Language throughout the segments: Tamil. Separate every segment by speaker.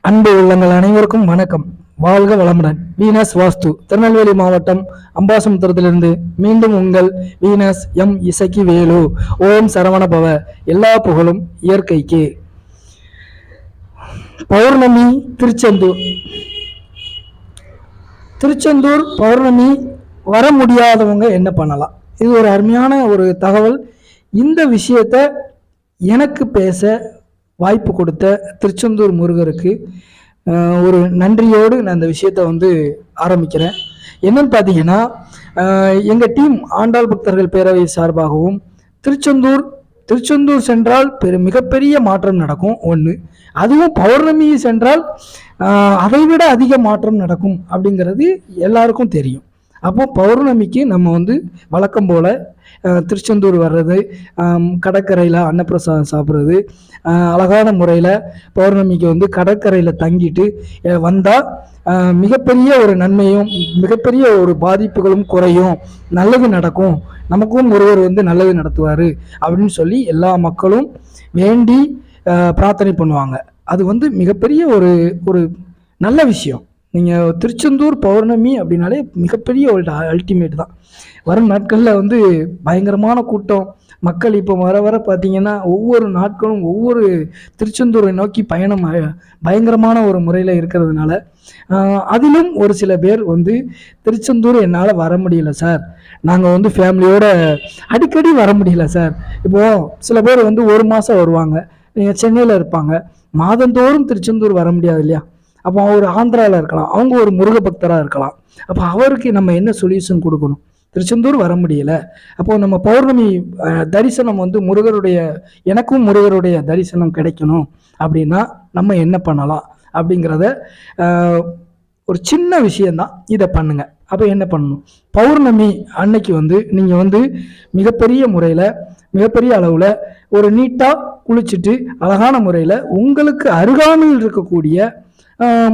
Speaker 1: அன்பு உள்ளங்கள் அனைவருக்கும் வணக்கம். வாழ்க வளமுடன். வீனஸ் வாஸ்து திருநெல்வேலி மாவட்டம் அம்பாசமுத்திரத்திலிருந்து மீண்டும் உங்கள் வீனஸ் எம் இசக்கி வேலு. ஓம் சரவண பவ எல்லா புகழும் இயற்கைக்கு. பௌர்ணமி திருச்செந்தூர். திருச்செந்தூர் பௌர்ணமி வர முடியாதவங்க என்ன பண்ணலாம்? இது ஒரு அருமையான ஒரு தகவல். இந்த விஷயத்த எனக்கு பேச வாய்ப்பு கொடுத்த திருச்செந்தூர் முருகருக்கு ஒரு நன்றியோடு நான் இந்த விஷயத்தை வந்து ஆரம்பிக்கிறேன். என்னன்னு பார்த்தீங்கன்னா எங்கள் டீம் ஆண்டாள் பக்தர்கள் பேரவை சார்பாகவும் திருச்செந்தூர் திருச்செந்தூர் சென்றால் பெரு மிகப்பெரிய மாற்றம் நடக்கும். ஒன்று அதுவும் பௌர்ணமி சென்றால் அதைவிட அதிக மாற்றம் நடக்கும் அப்படிங்கிறது எல்லாருக்கும் தெரியும். அப்போ பௌர்ணமிக்கு நம்ம வந்து வழக்கம் போல் திருச்செந்தூர் வர்றது கடற்கரையில் அன்னப்பிரசாதம் சாப்பிட்றது அழகான முறையில் பௌர்ணமிக்கு வந்து கடற்கரையில் தங்கிட்டு வந்தால் மிகப்பெரிய ஒரு நன்மையும் மிகப்பெரிய ஒரு பாதிப்புகளும் குறையும். நல்லது நடக்கும். நமக்கும் ஒருவர் வந்து நல்லது நடத்துவார் அப்படின்னு சொல்லி எல்லா மக்களும் வேண்டி பிரார்த்தனை பண்ணுவாங்க. அது வந்து மிகப்பெரிய ஒரு ஒரு நல்ல விஷயம். நீங்கள் திருச்செந்தூர் பௌர்ணமி அப்படின்னாலே மிகப்பெரிய ஒரு அல்டிமேட் தான். வரும் நாட்களில் வந்து பயங்கரமான கூட்டம். மக்கள் இப்போ வர வர பார்த்தீங்கன்னா ஒவ்வொரு நாட்களும் ஒவ்வொரு திருச்செந்தூரை நோக்கி பயணம் பயங்கரமான ஒரு முறையில் இருக்கிறதுனால அதிலும் ஒரு சில பேர் வந்து திருச்செந்தூர் என்னால் வர முடியல சார். நாங்கள் வந்து ஃபேமிலியோட அடிக்கடி வர முடியல சார். இப்போது சில பேர் வந்து ஒரு மாதம் வருவாங்க. நீங்கள் சென்னையில் இருப்பாங்க. மாதந்தோறும் திருச்செந்தூர் வர முடியாது இல்லையா? அப்போ அவர் ஆந்திராவில் இருக்கலாம். அவங்க ஒரு முருக பக்தராக இருக்கலாம். அப்போ அவருக்கு நம்ம என்ன சொல்யூஷன் கொடுக்கணும்? திருச்செந்தூர் வர முடியல. அப்போது நம்ம பௌர்ணமி தரிசனம் வந்து முருகருடைய எனக்கும் முருகருடைய தரிசனம் கிடைக்கணும். அப்படின்னா நம்ம என்ன பண்ணலாம்? அப்படிங்கிறத ஒரு சின்ன விஷயந்தான் இதை பண்ணுங்க. அப்போ என்ன பண்ணணும்? பௌர்ணமி அன்னைக்கு வந்து நீங்கள் வந்து மிகப்பெரிய முறையில் மிகப்பெரிய அளவில் ஒரு நீட்டாக குளிச்சுட்டு அழகான முறையில் உங்களுக்கு அருகாமையில் இருக்கக்கூடிய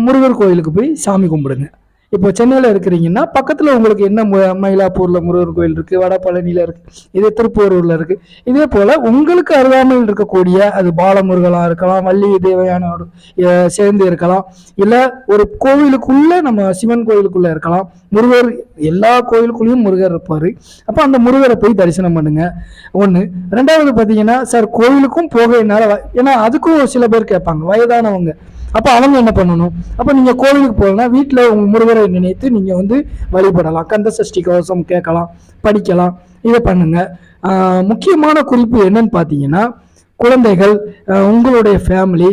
Speaker 1: முருகர் கோயிலுக்கு போய் சாமி கும்பிடுங்க. இப்போ சென்னையில் இருக்கிறீங்கன்னா பக்கத்தில் உங்களுக்கு என்ன மயிலாப்பூரில் முருகர் கோயில் இருக்குது வடபழனியில் இருக்குது இதே திருப்பூரூரில் இருக்குது இதே போல் உங்களுக்கு அருகாமையில் இருக்கக்கூடிய அது பாலமுருகலாக இருக்கலாம் வள்ளி தேவையானோடு சேர்ந்து இருக்கலாம் இல்லை ஒரு கோவிலுக்குள்ளே நம்ம சிவன் கோயிலுக்குள்ளே இருக்கலாம். முருகர் எல்லா கோயிலுக்குள்ளேயும் முருகர் இருப்பார். அப்போ அந்த முருகரை போய் தரிசனம் பண்ணுங்க. ஒன்று ரெண்டாவது பார்த்தீங்கன்னா சார் கோவிலுக்கும் போக என்னால் ஏன்னா அதுக்கும் ஒரு சில பேர் கேட்பாங்க வயதானவங்க. அப்போ அவங்க என்ன பண்ணணும்? அப்போ நீங்கள் கோவிலுக்கு போகலன்னா வீட்டில் உங்கள் முருகரை நினைத்து நீங்கள் வந்து வழிபடலாம். கந்த சஷ்டி கவசம் கேட்கலாம் படிக்கலாம் இதை பண்ணுங்க. ஆஹ் முக்கியமான குறிப்பு என்னன்னு பார்த்தீங்கன்னா குழந்தைகள் உங்களுடைய ஃபேமிலி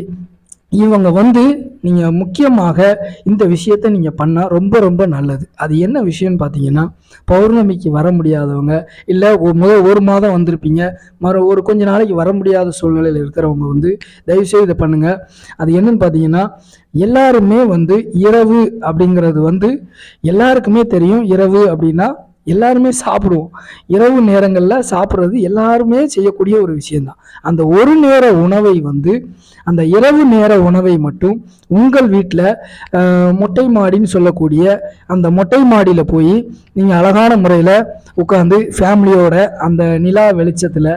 Speaker 1: இவங்க வந்து நீங்கள் முக்கியமாக இந்த விஷயத்தை நீங்கள் பண்ணால் ரொம்ப ரொம்ப நல்லது. அது என்ன விஷயம்னு பார்த்தீங்கன்னா பௌர்ணமிக்கு வர முடியாதவங்க இல்லை முதல் ஒரு மாதம் வந்திருப்பீங்க மறு ஒரு கொஞ்ச நாளைக்கு வர முடியாத சூழ்நிலையில் இருக்கிறவங்க வந்து தயவுசெய்து இதை பண்ணுங்கள் அது என்னன்னு பார்த்தீங்கன்னா எல்லாருமே வந்து இரவு அப்படிங்கிறது வந்து எல்லாருக்குமே தெரியும் இரவு அப்படின்னா எல்லாருமே சாப்பிடுவோம். இரவு நேரங்களில் சாப்பிட்றது எல்லாருமே செய்யக்கூடிய ஒரு விஷயந்தான் அந்த ஒரு நேர உணவை வந்து அந்த இரவு நேர உணவை மட்டும் உங்கள் வீட்டில் மொட்டை மாடின்னு சொல்லக்கூடிய அந்த மொட்டை மாடியில் போய் நீங்கள் அழகான முறையில் உட்காந்து ஃபேமிலியோட அந்த நிலா வெளிச்சத்தில்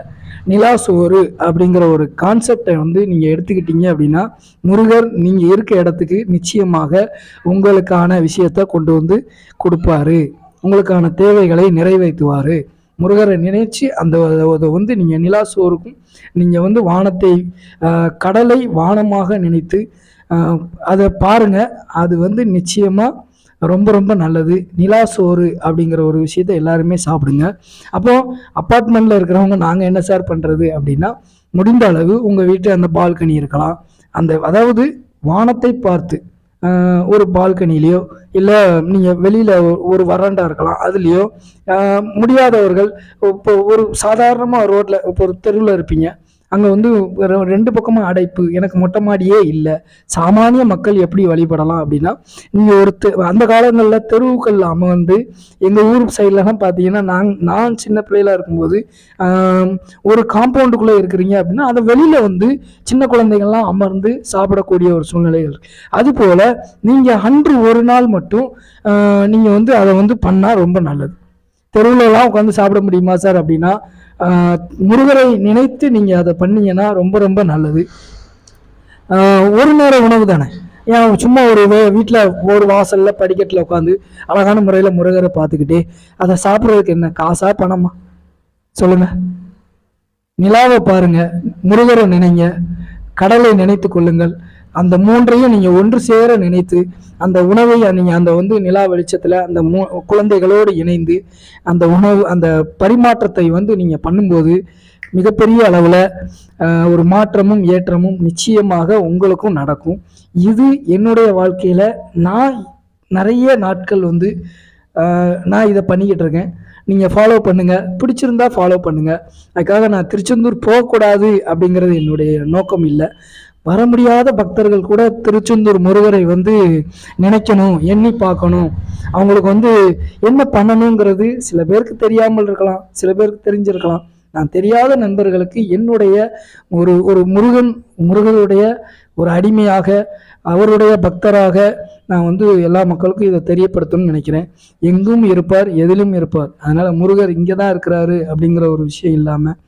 Speaker 1: நிலா சோறு அப்படிங்கிற ஒரு கான்செப்டை வந்து நீங்கள் எடுத்துக்கிட்டீங்க அப்படின்னா முருகர் நீங்கள் இருக்க இடத்துக்கு நிச்சயமாக உங்களுக்கான விஷயத்தை கொண்டு வந்து கொடுப்பாரு. உங்களுக்கான தேவைகளை நிறைவேற்றுவார். முருகரை நினைச்சு அந்த அதை வந்து நீங்கள் நிலா சோறுக்கும் நீங்கள் வந்து வானத்தை கடலை வானமாக நினைத்து அதை பாருங்கள் அது வந்து நிச்சயமாக ரொம்ப ரொம்ப நல்லது. நிலா சோறு அப்படிங்கிற ஒரு விஷயத்தை எல்லாருமே சாப்பிடுங்க. அப்போ அப்பார்ட்மெண்ட்டில் இருக்கிறவங்க நாங்கள் என்ன சார் பண்ணுறது அப்படின்னா முடிந்த அளவு உங்கள் வீட்டு அந்த பால்கனி இருக்கலாம். அந்த அதாவது வானத்தை பார்த்து ஒரு பால்கனிலேயோ இல்லை நீங்கள் வெளியில் ஒரு வராண்டா இருக்கலாம் அதுலேயோ முடியாதவர்கள் இப்போ ஒரு சாதாரணமாக ரோட்டில் இப்போ ஒரு தெருவில் இருப்பீங்க அங்கே வந்து ரெண்டு பக்கமும் அடைப்பு. எனக்கு மொட்டை மாடியே இல்லை. சாமானிய மக்கள் எப்படி வழிபடலாம் அப்படின்னா நீங்கள் ஒரு அந்த காலங்களில் தெருவுக்கள் அமர்ந்து எங்கள் ஊர் சைட்லலாம் பார்த்தீங்கன்னா நான் நான் சின்ன பிள்ளையில இருக்கும்போது ஒரு காம்பவுண்டுக்குள்ளே இருக்கிறீங்க அப்படின்னா அதை வெளியில் வந்து சின்ன குழந்தைகள்லாம் அமர்ந்து சாப்பிடக்கூடிய ஒரு சூழ்நிலைகள் இருக்கு. அதுபோல் நீங்கள் அன்று ஒரு நாள் மட்டும் நீங்கள் வந்து அதை வந்து பண்ணால் ரொம்ப நல்லது. தெருவுலலாம் உட்காந்து சாப்பிட முடியுமா சார் அப்படின்னா முருகரை நினைத்து நீங்கள் அதை பண்ணீங்கன்னா ரொம்ப ரொம்ப நல்லது. ஒரு நேர உணவு தானே? ஏன் சும்மா ஒரு வீட்டில் ஒரு வாசலில் படிக்கட்டில் உட்காந்து அழகான முறையில் முருகரை பார்த்துக்கிட்டே அதை சாப்பிட்றதுக்கு என்ன காசா பணமா? சொல்லுங்க. நிலாவை பாருங்க முருகரை நினைங்க கடலை நினைத்து கொள்ளுங்கள். அந்த மூன்றையும் நீங்க ஒன்று சேர நினைத்து அந்த உணவை நீங்க அந்த வந்து நிலா வெளிச்சத்துல அந்த மூ குழந்தைகளோடு இணைந்து அந்த உணவு அந்த பரிமாற்றத்தை வந்து நீங்க பண்ணும்போது மிகப்பெரிய அளவில் ஒரு மாற்றமும் ஏற்றமும் நிச்சயமாக உங்களுக்கும் நடக்கும். இது என்னுடைய வாழ்க்கையில் நான் நிறைய நாட்கள் வந்து நான் இதை பண்ணிக்கிட்டு இருக்கேன். நீங்கள் ஃபாலோ பண்ணுங்கள் பிடிச்சிருந்தா ஃபாலோ பண்ணுங்கள் அதுக்காக நான் திருச்செந்தூர் போகக்கூடாது அப்படிங்கிறது என்னுடைய நோக்கம் இல்லை. வர முடியாத பக்தர்கள் கூட திருச்செந்தூர் முருகரை வந்து நினைக்கணும் எண்ணி பார்க்கணும். அவங்களுக்கு வந்து என்ன பண்ணணுங்கிறது சில பேருக்கு தெரியாமல் இருக்கலாம் சில பேருக்கு தெரிஞ்சிருக்கலாம். நான் தெரியாத நண்பர்களுக்கு என்னுடைய ஒரு ஒரு முருகன் முருகனுடைய ஒரு அடிமையாக அவருடைய பக்தராக நான் வந்து எல்லா மக்களுக்கும் இதை தெரியப்படுத்தணும்னு நினைக்கிறேன். எங்கும் இருப்பார் எதிலும் இருப்பார். அதனால் முருகர் இங்கே தான் இருக்கிறாரு அப்படிங்கிற ஒரு விஷயம் இல்லாமல்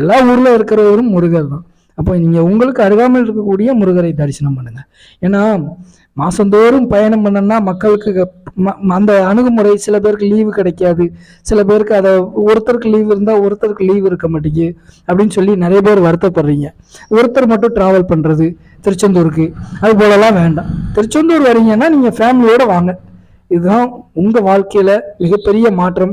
Speaker 1: எல்லா ஊரில் இருக்கிறவரும் முருகர் தான். அப்போ நீங்கள் உங்களுக்கு அருகாமல் இருக்கக்கூடிய முருகரை தரிசனம் பண்ணுங்க. ஏன்னா மாதந்தோறும் பயணம் பண்ணனா மக்களுக்கு ம- அந்த அணுகுமுறை சில பேருக்கு லீவு கிடைக்காது. சில பேருக்கு அதை ஒருத்தருக்கு லீவு இருந்தால் ஒருத்தருக்கு லீவு இருக்க மாட்டேங்குது அப்படின்னு சொல்லி நிறைய பேர் வருத்தப்படுறீங்க. ஒருத்தர் மட்டும் ட்ராவல் பண்ணுறது திருச்செந்தூருக்கு. அது போலலாம் வேண்டாம். திருச்செந்தூர் வரீங்கன்னா நீங்கள் ஃபேமிலியோடு வாங்க. இதுதான் உங்கள் வாழ்க்கையில் மிகப்பெரிய மாற்றம்.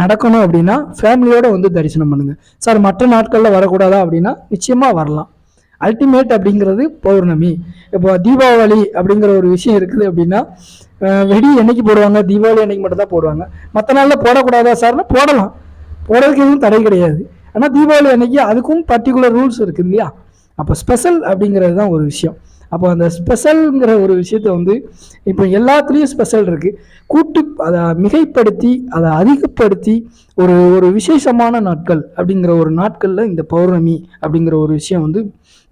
Speaker 1: நடக்கணும் அப்படின்னா ஃபேமிலியோடு வந்து தரிசனம் பண்ணுங்கள் சார் மற்ற நாட்களில் வரக்கூடாதா அப்படின்னா நிச்சயமாக வரலாம். அல்டிமேட் அப்படிங்கிறது பௌர்ணமி. இப்போ தீபாவளி அப்படிங்கிற ஒரு விஷயம் இருக்குது அப்படின்னா வெடி என்னைக்கு போடுவாங்க? தீபாவளி அன்னைக்கு மட்டும்தான் போடுவாங்க. மற்ற நாளில் போடக்கூடாதா சார்னா போடலாம். போடுறதுக்கு எதுவும் தடை கிடையாது. ஆனால் தீபாவளி அன்னைக்கு அதுக்கும் பர்டிகுலர் ரூல்ஸ் இருக்குது இல்லையா? அப்போ ஸ்பெஷல் அப்படிங்கிறது தான் ஒரு விஷயம். அப்போ அந்த ஸ்பெஷல்ங்கிற ஒரு விஷயத்த வந்து இப்போ எல்லாத்துலேயும் ஸ்பெஷல் இருக்குது கூட்டு அதை மிகைப்படுத்தி அதை அதிகப்படுத்தி ஒரு ஒரு விசேஷமான நாட்கள் அப்படிங்கிற ஒரு நாட்களில் இந்த பௌர்ணமி அப்படிங்கிற ஒரு விஷயம் வந்து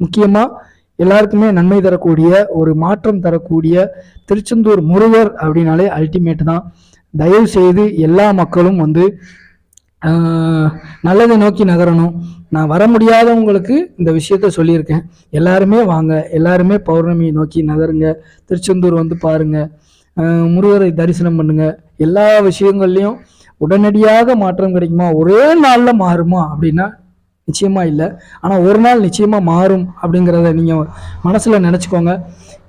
Speaker 1: முக்கியமாக எல்லாருக்குமே நன்மை தரக்கூடிய ஒரு மாற்றம் தரக்கூடிய திருச்செந்தூர் முருகர் அப்படின்னாலே அல்டிமேட் தான். தயவு செய்து எல்லா மக்களும் வந்து நல்லதை நோக்கி நகரணும். நான் வர முடியாதவங்களுக்கு இந்த விஷயத்த சொல்லியிருக்கேன். எல்லாருமே வாங்க. எல்லாருமே பௌர்ணமியை நோக்கி நகருங்க. திருச்செந்தூர் வந்து பாருங்க. முருகரை தரிசனம் பண்ணுங்க. எல்லா விஷயங்கள்லையும் உடனடியாக மாற்றம் கிடைக்குமா? ஒரே நாளில் மாறுமா அப்படின்னா நிச்சயமா இல்லை. ஆனால் ஒரு நாள் நிச்சயமா மாறும் அப்படிங்கிறத நீங்கள் மனசில் நினச்சிக்கோங்க.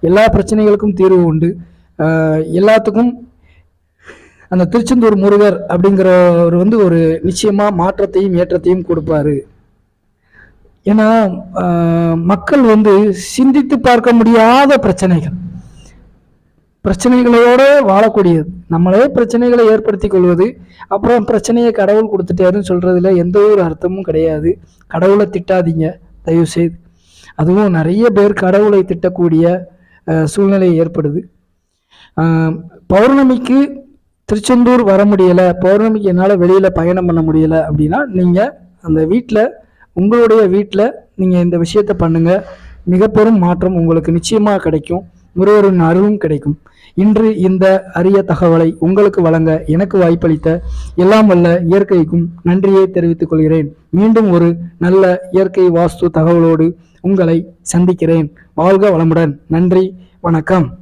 Speaker 1: எல்லா பிரச்சனைகளுக்கும் தீர்வு உண்டு. எல்லாத்துக்கும் அந்த திருச்செந்தூர் முருகர் அப்படிங்கிறவர் வந்து ஒரு நிச்சயமா மாற்றத்தையும் ஏற்றத்தையும் கொடுப்பாரு. ஏன்னா மக்கள் வந்து சிந்தித்து பார்க்க முடியாத பிரச்சனைகள். பிரச்சனைகளோட வாழக்கூடியது. நம்மளே பிரச்சனைகளை ஏற்படுத்தி கொள்வது அப்புறம் பிரச்சனையை கடவுள் கொடுத்துட்டாருன்னு சொல்றதுல எந்த ஒரு அர்த்தமும் கிடையாது. கடவுளை திட்டாதீங்க தயவு செய்து அதுவும் நிறைய பேர் கடவுளை திட்டக்கூடிய சூழ்நிலை ஏற்படுது. பௌர்ணமிக்கு திருச்செந்தூர் வர முடியலை பௌர்ணமிக்கு என்னால் வெளியில் பயணம் பண்ண முடியலை அப்படின்னா நீங்கள் அந்த வீட்டில் உங்களுடைய வீட்டில் நீங்கள் இந்த விஷயத்தை பண்ணுங்கள் மிக பெரும் மாற்றம் உங்களுக்கு நிச்சயமாக கிடைக்கும். முருகரின் அருளும் கிடைக்கும். இன்று இந்த அரிய தகவலை உங்களுக்கு வழங்க எனக்கு வாய்ப்பளித்த எல்லாம் வல்ல இயற்கைக்கும் நன்றியை தெரிவித்துக் கொள்கிறேன். மீண்டும் ஒரு நல்ல இயற்கை வாஸ்து தகவலோடு உங்களை சந்திக்கிறேன். வாழ்க வளமுடன். நன்றி. வணக்கம்.